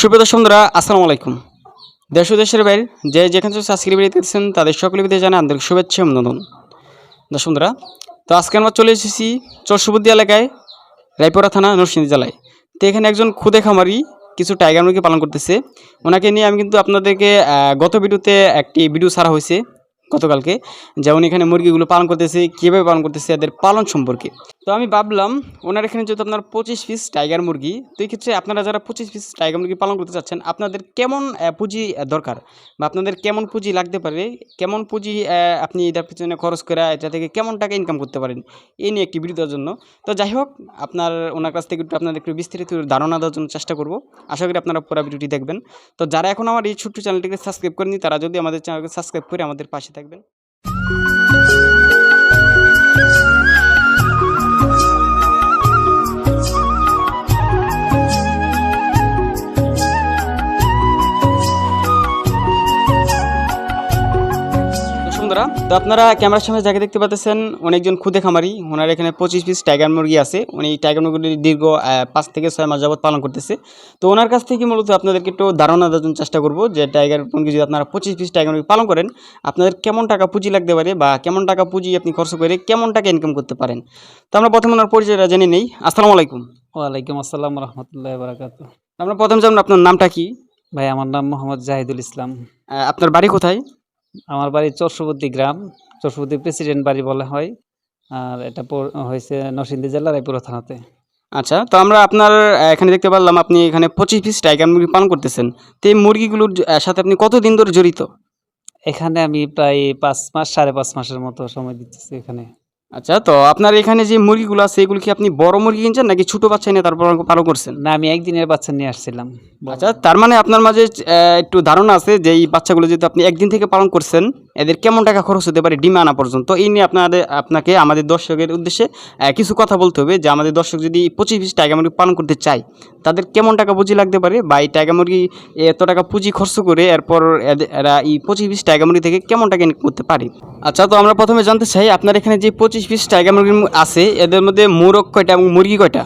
দর্শক বন্ধুরা, আসসালামু আলাইকুম। দেশ ও দেশের বাইরে যে যেখানে সাবস্ক্রাইব দিতেছেন তাদের সকলে বিদে জানাই আন্তরিক শুভেচ্ছা এবং নন্দন দর্শক বন্ধুরা, তো আজকে আমরা চলে এসেছি চরসুবুদ্দি এলাকায়, রায়পুরা থানা, নরসিংদী জেলায়। তো এখানে একজন খুদে খামারি, কিছু টাইগার মুরগি পালন করতেছে। ওনাকে নিয়ে আমি কিন্তু আপনাদেরকে গত ভিডিওতে একটি ভিডিও ছাড়া হয়েছে গতকালকে যেমন এখানে মুরগিগুলো পালন করতেছে, কীভাবে পালন করতেছে, এদের পালন সম্পর্কে। তো আমি ভাবলাম, ওনার এখানে যেহেতু আপনার পঁচিশ পিস টাইগার মুরগি, তো এই ক্ষেত্রে আপনারা যারা পঁচিশ পিস টাইগার মুরগি পালন করতে চাচ্ছেন, আপনাদের কেমন পুঁজি দরকার? বা আপনাদের কেমন পুঁজি লাগতে পারে? কেমন পুঁজি আপনি এটার পিছনে খরচ করে এটা থেকে কেমন টাকা ইনকাম করতে পারেন? এই নিয়ে একটি ভিডিও দেওয়ার জন্য। তো যাই হোক, আপনার, ওনার কাছ থেকে একটু আপনাদের একটু বিস্তারিত ধারণা দেওয়ার জন্য চেষ্টা করব। আশা করি আপনারা পুরো ভিডিওটি দেখবেন। তো যারা এখন আমার এই ছোট্ট চ্যানেলটিকে সাবস্ক্রাইব করেনি তারা যদি আমাদের চ্যানেলকে সাবস্ক্রাইব করে আমাদের পাশে থাকবেন। তো তো আপনারা ক্যামেরার সামনে যাকে দেখতে পাচ্ছেন অনেকজন খুদে খামারি। ওনার এখানে পঁচিশ পিস টাইগার মুরগি আছে। উনি টাইগার মুরগি দীর্ঘ পাঁচ থেকে ছয় মাস যাবত পালন করতেছে। তো ওনার কাছ থেকে মূলত আপনাদেরকে একটু ধারণা দেওয়ার জন্য চেষ্টা করব যে টাইগার মুরগি যদি আপনারা পঁচিশ পিস টাইগার মুরগি পালন করেন আপনাদের কেমন টাকা পুঁজি লাগতে পারে বা কেমন টাকা পুঁজি আপনি খরচ করে কেমন টাকা ইনকাম করতে পারেন। তো আমরা প্রথমে ওনার পরিচয়টা জেনে নেই। আসসালামু আলাইকুম। ওয়ালাইকুম আসসালাম রহমতুল্লাহ বারাকাত আমরা প্রথম যেমন আপনার নামটা কি? ভাই আমার নাম মোহাম্মদ জাহিদুল ইসলাম। আপনার বাড়ি কোথায়? আমার বাড়ি চর্ষবতী গ্রাম চর্ষবতী প্রেসিডেন্ট বাড়ি বলা হয়। আর এটা হয়েছে নরসিংদী জেলার রায়পুরা থানাতে। আচ্ছা তো আমরা আপনার এখানে দেখতে পারলাম আপনি এখানে পঁচিশ পিস টাইগার মুরগি পালন করতেছেন। তো এই মুরগিগুলোর সাথে আপনি কতদিন ধরে জড়িত? এখানে আমি প্রায় পাঁচ মাস সাড়ে পাঁচ মাসের মতো সময় দিতেছি এখানে। আচ্ছা তো আপনার এখানে যে মুরগিগুলো আছে এগুলো কি আপনি বড় মুরগি কিনছেন নাকি ছোট বাচ্চা নিয়ে তারপর পালন করছেন? না আমি একদিনের বাচ্চা নিয়ে আসছিলাম আচ্ছা তার মানে আপনার মাঝে একটু ধারণা আছে যে এই বাচ্চাগুলো যদি আপনি একদিন থেকে পালন করছেন এদের কেমন টাকা খরচ হতে পারে ডিমে আনা পর্যন্ত? এই নিয়ে আপনাদের আপনাকে আমাদের দর্শকের উদ্দেশ্যে কিছু কথা বলতে হবে যে আমাদের দর্শক যদি পঁচিশ পিস টাইগার মুরগি পালন করতে চায় তাদের কেমন টাকা পুঁজি লাগতে পারে? বা এই টাইগার মুরগি এত টাকা পুঁজি খরচ করে এরপর এরা এই পঁচিশ পিস টাইগার মুরগি থেকে কেমন টাকা করতে পারে? আচ্ছা তো আমরা প্রথমে জানতে চাই আপনার এখানে যে পঁচিশ পিস টাইগার মুরগি আছে। এদের মধ্যে মোরগ কয়টা এবং মুরগি কয়টা?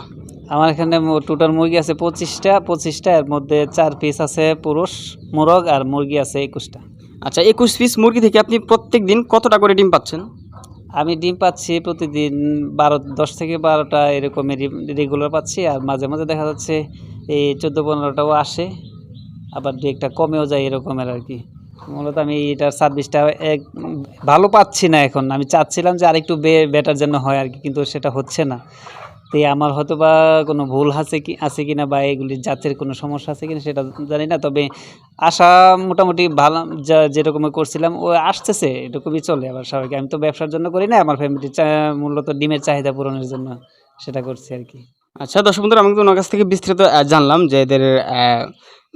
আমার এখানে টোটাল মুরগি আছে পঁচিশটা। পঁচিশটা এর মধ্যে চার পিস আছে পুরুষ মোরগ আর মুরগি আছে একুশটা। আচ্ছা একুশ পিস মুরগি থেকে আপনি প্রত্যেক দিন কতটা করে ডিম পাচ্ছেন? আমি ডিম পাচ্ছি প্রতিদিন বারো দশ থেকে বারোটা এরকমের রেগুলার পাচ্ছি। আর মাঝে মাঝে দেখা যাচ্ছে এই চোদ্দ পনেরোটাও আসে। আবার দু একটা কমেও যায় এরকমের আর কি। মূলত আমি এটার সার্ভিসটা এক ভালো পাচ্ছি না এখন। আমি চাচ্ছিলাম যে আরেকটু বেটার যেন হয় আর কি কিন্তু সেটা হচ্ছে না। তো আমার হয়তো বা কোনো ভুল আছে কি আছে কি না বা এগুলির জাতের কোনো সমস্যা আছে কিনা সেটা জানি না তবে আশা মোটামুটি ভালো যা যেরকমের করছিলাম ও আসতেছে এরকমই চলে আবার সবাইকে। আমি তো ব্যবসার জন্য করি না আমার ফ্যামিলি মূলত ডিমের চাহিদা পূরণের জন্য সেটা করছি আর কি। আচ্ছা দর্শক বন্ধুরা আমি তো ওনার কাছ থেকে বিস্তারিত আহ, জানলাম যে এদের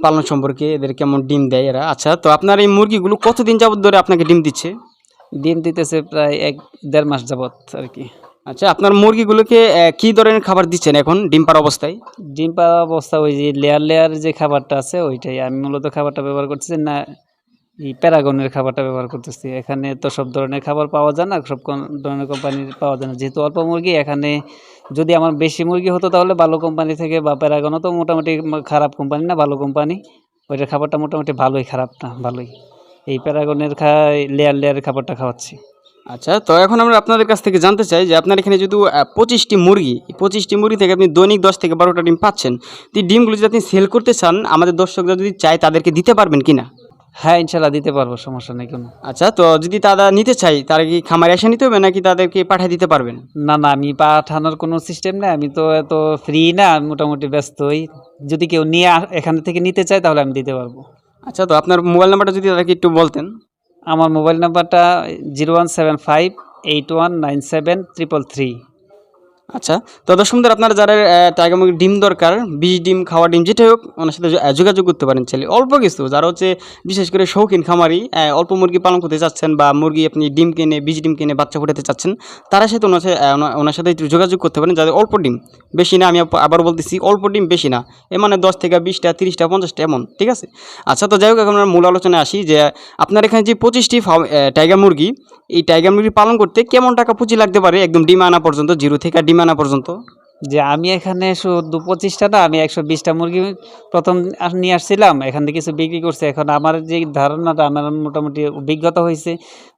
পালন সম্পর্কে এদের কেমন ডিম দেয় এরা? আচ্ছা তো আপনার এই মুরগিগুলো কতদিন যাবৎ ধরে আপনাকে ডিম দিচ্ছে? ডিম দিতেছে প্রায় এক দেড় মাস যাবৎ আর কি। আচ্ছা আপনার মুরগিগুলোকে কি ধরনের খাবার দিচ্ছেন এখন ডিম পাড়া অবস্থায়? ডিম পার অবস্থা ওই যে লেয়ার লেয়ার যে খাবারটা আছে ওইটাই। আমি মূলত খাবারটা ব্যবহার করছি না এই প্যারাগনের খাবারটা ব্যবহার করতেছি। এখানে তো সব ধরনের খাবার পাওয়া যায় না, সব ধরনের কোম্পানির পাওয়া যায় না। যেহেতু অল্প মুরগি, এখানে যদি আমার বেশি মুরগি হতো তাহলে ভালো কোম্পানি থেকে বা প্যারাগনও তো মোটামুটি খারাপ কোম্পানি না, ভালো কোম্পানি ওইটার খাবারটা মোটামুটি ভালোই, খারাপ না, ভালোই। এই প্যারাগনের খাই লেয়ার লেয়ারের খাবারটা খাওয়াচ্ছি। আচ্ছা তো এখন আমরা আপনাদের কাছ থেকে জানতে চাই যে আপনার এখানে যদি পঁচিশটি মুরগি পঁচিশটি মুরগি থেকে আপনি দৈনিক দশ থেকে বারোটা ডিম পাচ্ছেন। তো ডিমগুলো যদি আপনি সেল করতে চান, আমাদের দর্শকরা যদি চায় তাদেরকে দিতে পারবেন কি না হ্যাঁ ইনশাল্লাহ দিতে পারব সমস্যা নেই কোনো। আচ্ছা তো যদি তারা নিতে চাই তারা কি খামারে এসে নিতে হবে নাকি তাদেরকে পাঠিয়ে দিতে পারবেন? না না আমি পাঠানোর কোনো সিস্টেম নেই আমি তো এত ফ্রি না মোটামুটি ব্যস্তই। যদি কেউ নিয়ে এখান থেকে নিতে চায় তাহলে আমি দিতে পারব। আচ্ছা তো আপনার মোবাইল নাম্বারটা যদি তাদেরকে একটু বলতেন। আমার মোবাইল নাম্বারটা zero one seven five eight one nine seven triple three. আচ্ছা তো দর্শক বন্ধুরা, আপনারা যারা টাইগার ডিম দরকার, বিষ ডিম, খাওয়া ডিম, যেটাই হোক, ওনার সাথে যোগাযোগ করতে পারেন ছেলে অল্প কিছু, যারা হচ্ছে বিশেষ করে শৌখিন খামারি অল্প মুরগি পালন করতে চাচ্ছেন বা মুরগি আপনি ডিম কিনে বীজ ডিম কিনে বাচ্চা ফোটাতে চাচ্ছেন, তারা সাথে ওনার সাথে ওনার সাথে যোগাযোগ করতে পারেন, যাদের অল্প ডিম। বেশি না, আমি আবার বলতেছি, অল্প ডিম বেশি না, এ মানে দশ থেকে বিশটা, তিরিশটা, পঞ্চাশটা, এমন, ঠিক আছে? আচ্ছা তো যাই হোক, এখন মূল আলোচনায় আসি যে, আপনার এখানে যে পঁচিশটি টাইগার মুরগি, এই টাইগার মুরগি পালন করতে কেমন টাকা পুঁজি লাগতে পারে? একদম ডিম আনা পর্যন্ত, জিরো থেকে ডিম আনা পর্যন্ত? যে আমি এখানে শুধু পঁচিশটা না আমি একশো বিশটা মুরগি প্রথম নিয়ে আসছিলাম। এখান থেকে কিছু বিক্রি করছে। এখন আমার যে ধারণাটা আমার মোটামুটি অভিজ্ঞতা হয়েছে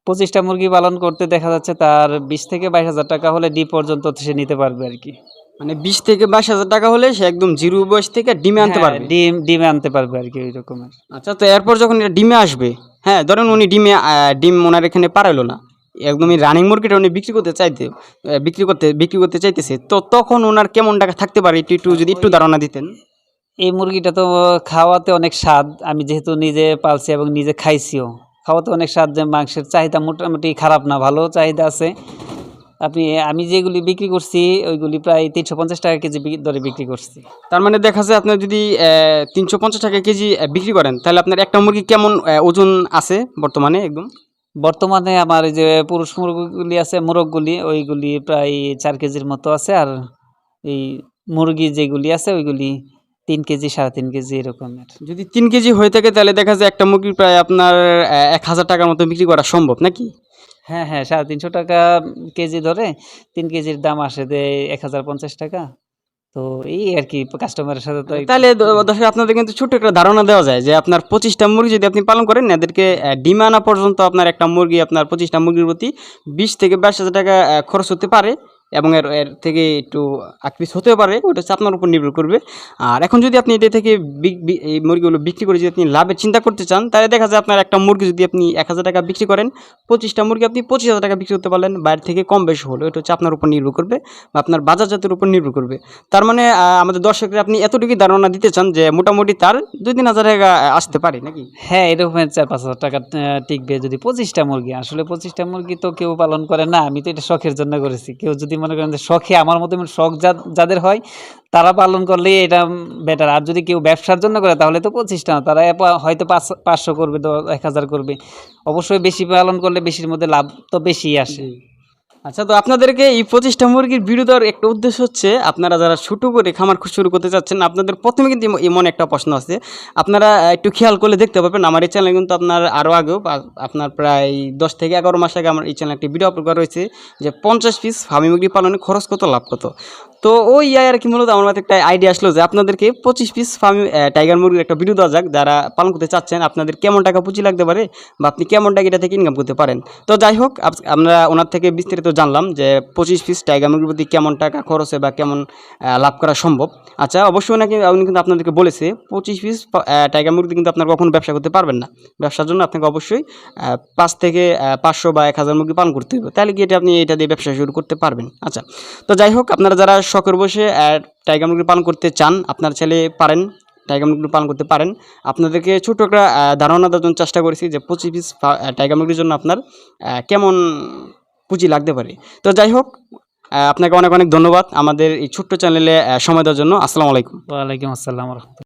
পঁচিশটা মুরগি পালন করতে দেখা যাচ্ছে তার বিশ থেকে বাইশ হাজার টাকা হলে ডি পর্যন্ত সে নিতে পারবে আর কি। মানে বিশ থেকে বাইশ হাজার টাকা হলে সে একদম জিরো বয়স থেকে ডিমে আনতে হ্যাঁ, পারবে? ডিম ডিমে আনতে পারবে আর কি ওই রকমের। আচ্ছা তো এরপর যখন এটা ডিমে আসবে হ্যাঁ ধরেন উনি ডিমে ডিম ওনার এখানে পারাইলো না একদমই রানিং মুরগিটা উনি বিক্রি করতে চাইতে বিক্রি করতে বিক্রি করতে চাইতেছে তো তখন ওনার কেমন টাকা থাকতে পারে? একটু একটু যদি একটু ধারণা দিতেন। এই মুরগিটা তো খাওয়াতে অনেক স্বাদ আমি যেহেতু নিজে পালছি এবং নিজে খাইছিও খাওয়াতে অনেক স্বাদ যে মাংসের চাহিদা মোটামুটি খারাপ না ভালো চাহিদা আছে। আপনি আমি যেগুলি বিক্রি করছি ওইগুলি প্রায় তিনশো পঞ্চাশ টাকা কেজি বি- দরে বিক্রি করছি। তার মানে দেখা যায় আপনার যদি তিনশো পঞ্চাশ টাকা কেজি আহ, বিক্রি করেন তাহলে আপনার একটা মুরগি কেমন আহ, ওজন আছে বর্তমানে একদম? বর্তমানে আমার এই যে পুরুষ মুরগিগুলি আছে মোরগগুলি ওইগুলি প্রায় চার কেজির মতো আছে আর এই মুরগি যেগুলি আছে ওইগুলি তিন কেজি সাড়ে তিন কেজি এরকমের। যদি তিন কেজি হয়ে থাকে তাহলে দেখা যায় একটা মুরগি প্রায় আপনার এক হাজার টাকার মতো বিক্রি করা সম্ভব নাকি? হ্যাঁ হ্যাঁ সাড়ে তিনশো টাকা কেজি ধরে তিন কেজির দাম আসে এক হাজার পঞ্চাশ টাকা। তো এই আর কি কাস্টমারের সাথে তো তাহলে দর্শক, আপনাদের কিন্তু ছোট্ট একটা ধারণা দেওয়া যায় যে আপনার পঁচিশটা মুরগি যদি আপনি পালন করেন, এদেরকে ডিম আনা পর্যন্ত আপনার একটা মুরগি, আপনার পঁচিশটা মুরগির প্রতি বিশ থেকে বাইশ হাজার টাকা খরচ হতে পারে। এবং এর এর থেকে একটু আকৃষ হতেও পারে, ওটা হচ্ছে আপনার উপর নির্ভর করবে। আর এখন যদি আপনি এটা থেকে এই মুরগিগুলো বিক্রি করে যদি আপনি লাভের চিন্তা করতে চান, তাহলে দেখা যায় আপনার একটা মুরগি যদি আপনি এক হাজার টাকা বিক্রি করেন, পঁচিশটা মুরগি আপনি পঁচিশ হাজার টাকা বিক্রি করতে পারলেন, বাইরে থেকে কম বেশি হলো, এটা হচ্ছে আপনার উপর নির্ভর করবে বা আপনার বাজারজাতের উপর নির্ভর করবে। তার মানে আমাদের দর্শকরা আপনি এতটুকুই ধারণা দিতে চান যে মোটামুটি তার দুই তিন হাজার টাকা আসতে পারে নাকি? হ্যাঁ এরকম চার পাঁচ হাজার টাকা টিকবে যদি পঁচিশটা মুরগি। আসলে পঁচিশটা মুরগি তো কেউ পালন করে না, আমি তো এটা শখের জন্য করেছি। কেউ যদি মনে করেন যে শখে আমার মতো শখ যাদের হয়, তারা পালন করলেই এটা বেটার আর যদি কেউ ব্যবসার জন্য করে, তাহলে তো পঁচিশটা না তারা হয়তো পাঁচ পাঁচশো করবে, দশ এক হাজার করবে। অবশ্যই বেশি পালন করলে বেশির মধ্যে লাভ তো বেশি আসে। আচ্ছা তো আপনাদেরকে এই পঁচিশটা মুরগির ভিডিও দেওয়ার একটা উদ্দেশ্য হচ্ছে, আপনারা যারা ছোটো করে খামার শুরু করতে চাচ্ছেন, আপনাদের প্রথমে কিন্তু এমন একটা প্রশ্ন আছে। আপনারা একটু খেয়াল করলে দেখতে পাবেন আমার এই চ্যানেল কিন্তু আপনার আরও আগেও আপনার প্রায় দশ থেকে এগারো মাস আগে আমার এই চ্যানেল একটি ভিডিও আপলোড করা রয়েছে, যে পঞ্চাশ পিস ফার্মি মুরগি পালনে খরচ কত, লাভ কত। তো ওই আর কি মূলত আমার মাথায় একটা আইডিয়া আসলো যে আপনাদেরকে পঁচিশ পিস ফার্মি টাইগার মুরগির একটা ভিডিও দেওয়া যাক, যারা পালন করতে চাচ্ছেন, আপনাদের কেমন টাকা পুঁজি লাগতে পারে বা আপনি কেমন টাকা এটা থেকে ইনকাম করতে পারেন। তো যাই হোক আমরা ওনার থেকে বিস্তারিত জানলাম যে পঁচিশ পিস টাইগার মুরগির প্রতি কেমন টাকা খরচে বা কেমন লাভ করা সম্ভব। আচ্ছা অবশ্যই নাকি উনি কিন্তু আপনাদেরকে বলেছে, পঁচিশ পিস টাইগার মুরগি কিন্তু আপনার কখনো ব্যবসা করতে পারবেন না। ব্যবসার জন্য আপনাকে অবশ্যই পাঁচ থেকে পাঁচশো বা এক হাজার মুরগি পালন করতে হবে। তাহলে কি এটা আপনি এটা দিয়ে ব্যবসা শুরু করতে পারবেন? আচ্ছা তো যাই হোক, আপনারা যারা শখের বসে টাইগার মুরগি পালন করতে চান, আপনার ছেলে পারেন, টাইগার মুরগি পালন করতে পারেন। আপনাদেরকে ছোট একটা ধারণা দেওয়ার জন্য চেষ্টা করেছি যে পঁচিশ পিস টাইগার মুরগির জন্য আপনার কেমন পুঁজি লাগতে পারে। তো যাই হোক আপনাকে অনেক অনেক ধন্যবাদ আমাদের এই ছোট্ট চ্যানেলে সময় দেওয়ার জন্য। আসসালামু আলাইকুম। ওয়ালাইকুম আসসালাম